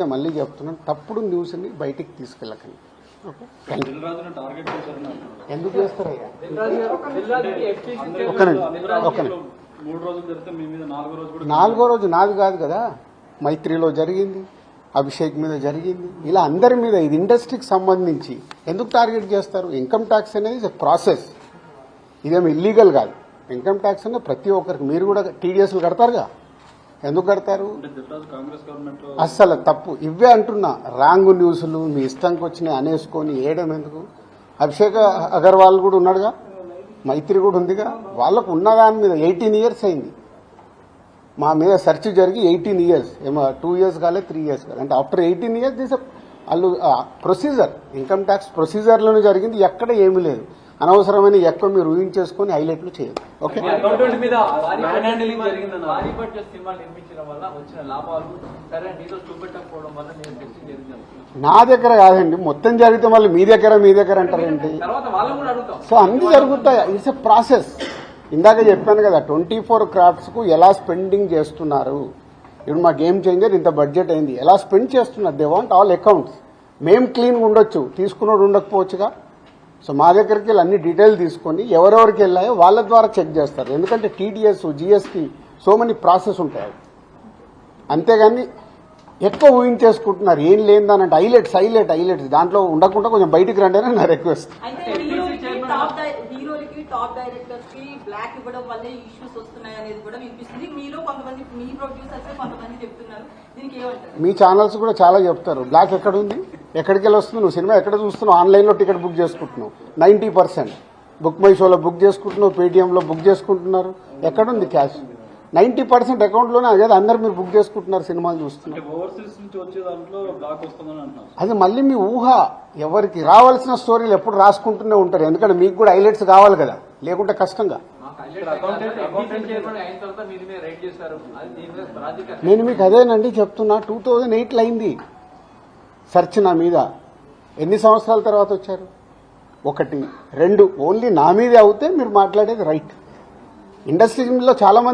నేను మళ్ళీ చెప్తున్నాను. తప్పుడు న్యూస్ని బయటికి తీసుకెళ్ళకండి. ఎందుకు చేస్తారయ్యా? నాలుగో రోజు నాది కాదు కదా. మైత్రిలో జరిగింది అభిషేక్ మీద జరిగింది. ఇలా అందరి మీద ఇది ఇండస్ట్రీకి సంబంధించి ఎందుకు టార్గెట్ చేస్తారు? ఇన్కమ్ ట్యాక్స్ అనేది ప్రాసెస్ ఇదేమి ఇల్లీగల్ కాదు. ఇన్కమ్ ట్యాక్స్ అనేది ప్రతి ఒక్కరికి మీరు కూడా టీడీఎస్లు కడతారుగా? ఎందుకు కడతారు? అస్సలు తప్పు. ఇవే అంటున్నా. రాంగ్ న్యూస్లు మీ ఇష్టంకి వచ్చినాయి అనేసుకొని వేయడం ఎందుకు? అభిషేక్ అగర్వాల్ కూడా ఉన్నాడుగా? మైత్రి కూడా ఉందిగా? వాళ్ళకు ఉన్న దాని మీద ఎయిటీన్ ఇయర్స్ అయింది. మా మీద సెర్చ్ జరిగి ఎయిటీన్ ఇయర్స్. ఏమో టూ ఇయర్స్ కాలే త్రీ ఇయర్స్ కాలే. అంటే ఆఫ్టర్ ఎయిటీన్ ఇయర్స్ దిస్ వాళ్ళు ప్రొసీజర్ ఇన్కమ్ ట్యాక్స్ ప్రొసీజర్లోనే జరిగింది ఎక్కడ ఏమీ లేదు. అనవసరమైన ఎక్కువ మీరు ఊహించేసుకొని హైలైట్లు చేయదు ఓకే? నా దగ్గర కాదండి మొత్తం జరిగితే మళ్ళీ మీ దగ్గర మీ దగ్గర అంటారేంటి అడుగుతాం. సో అన్ని జరుగుతాయి? ఇట్స్ ఎ ప్రాసెస్ ఇందాక చెప్పాను కదా ట్వంటీ ఫోర్ క్రాఫ్ట్స్కు ఎలా స్పెండింగ్ చేస్తున్నారు? ఇప్పుడు మా గేమ్ చేంజర్ ఇంత బడ్జెట్ అయింది. ఎలా స్పెండ్ చేస్తున్నారు? దే వాంట్ ఆల్ అకౌంట్స్ మేం క్లీన్గా ఉండొచ్చు. తీసుకున్నోడు ఉండకపోవచ్చుగా? సో మా దగ్గరికి వెళ్ళి అన్ని డీటెయిల్ తీసుకొని ఎవరెవరికి వెళ్ళాయో వాళ్ళ ద్వారా చెక్ చేస్తారు. ఎందుకంటే TDS GST so many process ఉంటాయి అంతేగాని ఎక్కువ ఊహించేసుకుంటున్నారు? ఏం లేదని హైలైట్స్ హైలైట్ హైలైట్స్ దాంట్లో ఉండకుండా కొంచెం బయటికి రండి అని నా రిక్వెస్ట్. అయితే అంటే హీరోలకి చైర్మన్ టాప్ డై- హీరోలకి టాప్ డైరెక్టర్స్కి బ్లాక్ ఇవ్వడం వల్లే ఇష్యూస్ వస్తున్నాయి అనేది కూడా వినిపిస్తుంది. మీలో కొంతమంది మీ ప్రొడ్యూసర్స్ కొంతమంది చెప్తున్నారు. దీనికి ఏమంటారు? మీ ఛానల్స్ కూడా చాలా చెప్తారు. బ్లాక్ ఎక్కడ ఉంది ఎక్కడికి వెళ్ళి వస్తుంది నువ్వు సినిమా ఎక్కడ చూస్తున్నావు? ఆన్లైన్లో టికెట్ బుక్ చేసుకుంటున్నావు. Ninety percent. బుక్ మై షోలో బుక్ చేసుకుంటున్నావు పేటీఎంలో బుక్ చేసుకుంటున్నారు. ఎక్కడుంది క్యాష్? నైంటీ పర్సెంట్ అకౌంట్లోనే అదే అందరు మీరు బుక్ చేసుకుంటున్నారు సినిమాలు చూస్తున్నారు. అది మళ్ళీ మీ ఊహ. ఎవరికి రావాల్సిన స్టోరీలు ఎప్పుడు రాసుకుంటూనే ఉంటారు. ఎందుకంటే మీకు కూడా హైలైట్స్ కావాలి కదా. లేకుంటే కష్టంగా. నేను మీకు అదేనండి చెప్తున్నా. టూ థౌజండ్ ఎయిట్లో అయింది. సెర్చ్ నా మీద. ఎన్ని సంవత్సరాల తర్వాత వచ్చారు? ఒకటి. రెండు. ఓన్లీ నా మీదే అవుతే మీరు మాట్లాడేది రైట్. ఇండస్ట్రీలో చాలామంది